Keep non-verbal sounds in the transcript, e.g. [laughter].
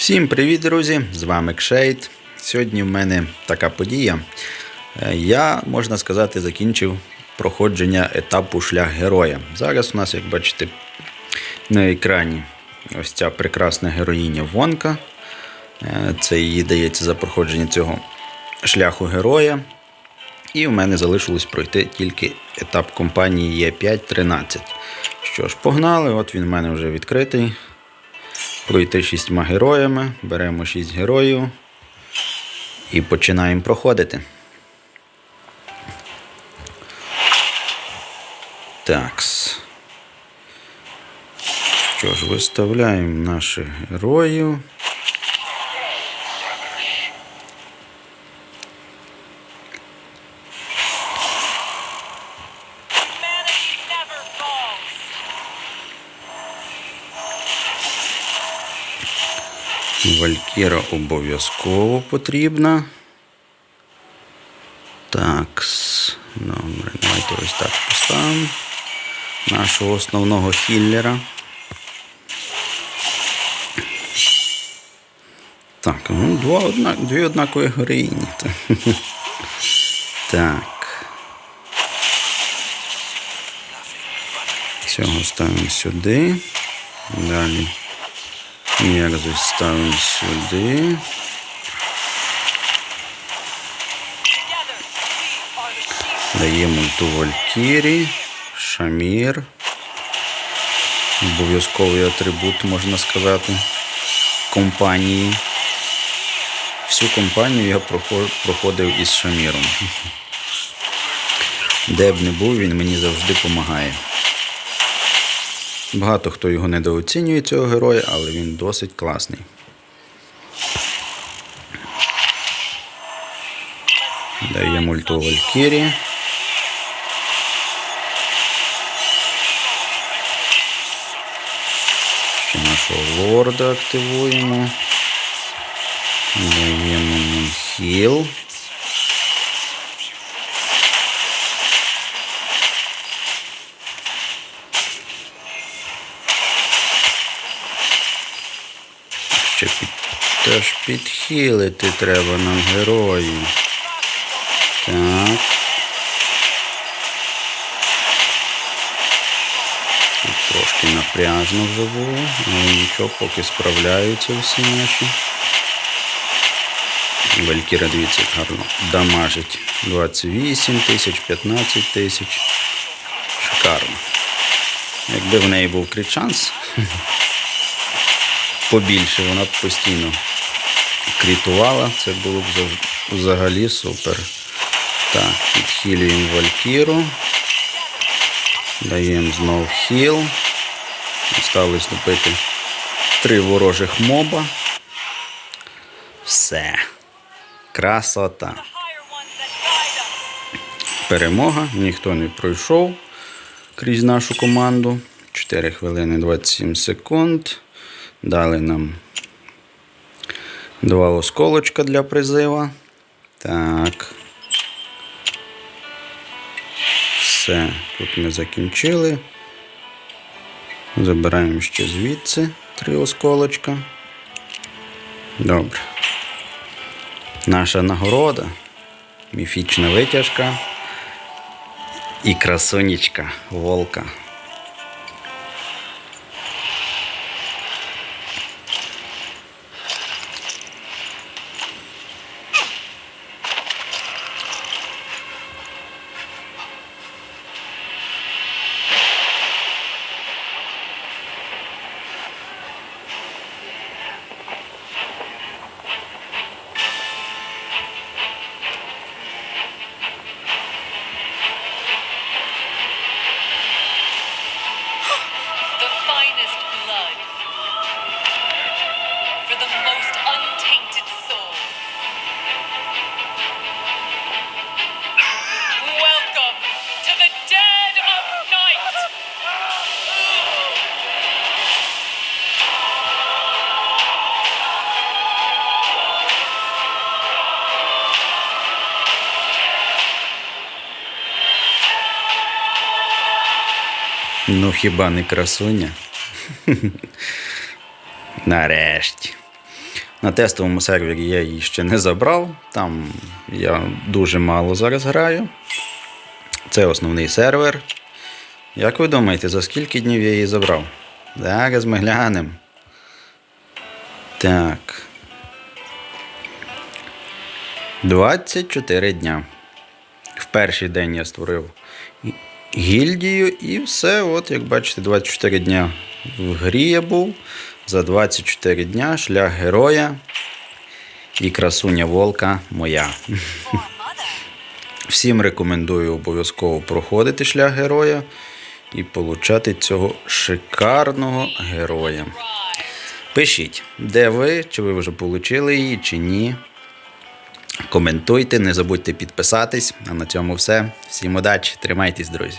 Всім привіт, друзі! З вами Кшейт. Сьогодні в мене така подія. Е, Я, можна сказати, закінчив проходження етапу шлях героя. Зараз у нас, як бачите, на екрані ось ця прекрасна героїня Вонка. Е, Це їй дається за проходження цього шляху героя. І в мене залишилось пройти тільки етап компанії Е5-13. Що ж, погнали, от він в мене вже відкритий пройти шістьма героями. Беремо шість героїв і починаємо проходити. Такс. Що ж, виставляємо наших героїв. Валькіра обов'язково потрібна. Так. Добре, давайте ось так поставимо. Нашого основного хіллера. Так, ну, два однак, дві однакові героїні. [laughs] Так. Цього ставимо сюди. Далі. Мерзость ставимо сюди. Даємо ту Валькірі, Шамір. Обов'язковий атрибут, можна сказати, компанії. Всю компанію я проходив із Шаміром. Де б не був, він мені завжди допомагає. Багато хто його недооцінює, цього героя, але він досить класний. Даємо ульту Валькірі. Ще нашого лорда активуємо. Даємо нам хіл. Ще під, теж підхилити треба нам героїв. Так. Трошки напряжно вже було, але нічого, поки справляються всі наші. Валькіра, дивіться, гарно дамажить 28 тисяч, 15 тисяч. Шикарно. Якби в неї був крит-шанс [laughs] побільше, вона б постійно крітувала, це було б взагалі супер. Так, підхилюємо Валькіру. Даємо знов хіл. Осталось лупити три ворожих моба. Все. Красота. Перемога. Ніхто не пройшов крізь нашу команду. 4 хвилини 27 секунд. Дали нам два осколочка для призива. Так. Все, тут ми закінчили. Забираємо ще звідси три осколочка. Добре. Наша нагорода. Міфічна витяжка. І красунечка волка. Ну хіба не красуня? [laughs] Нарешті. На тестовому сервері я її ще не забрав. Там я дуже мало зараз граю. Це основний сервер. Як ви думаєте, за скільки днів я її забрав? Зараз ми глянемо. Так. 24 дня. В перший день я створив гільдію і все. От, як бачите, 24 дня в грі я був. За 24 дня шлях героя і красуня волка моя. [laughs] Всім рекомендую обов'язково проходити шлях героя і получати цього шикарного героя. Пишіть, де ви, чи ви вже отримали її, чи ні. Коментуйте, не забудьте підписатись. А на цьому все. Всім удачі, тримайтесь, друзі.